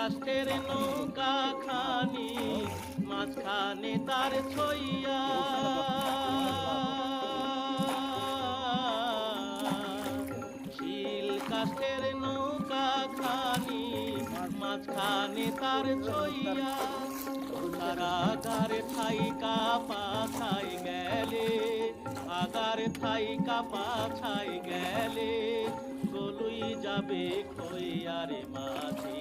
কাষ্টের নৌকা খানি, মাঝখানে তার ছইয়া। শিল কাষ্টের নৌকা খানি, মাঝখানে তার ছইয়া। কারাগারে থাইকা পাছাই গেলে আগারে থাইকা পাছাই গেলে, গলুই যাবে খইয়ারে মাঝি।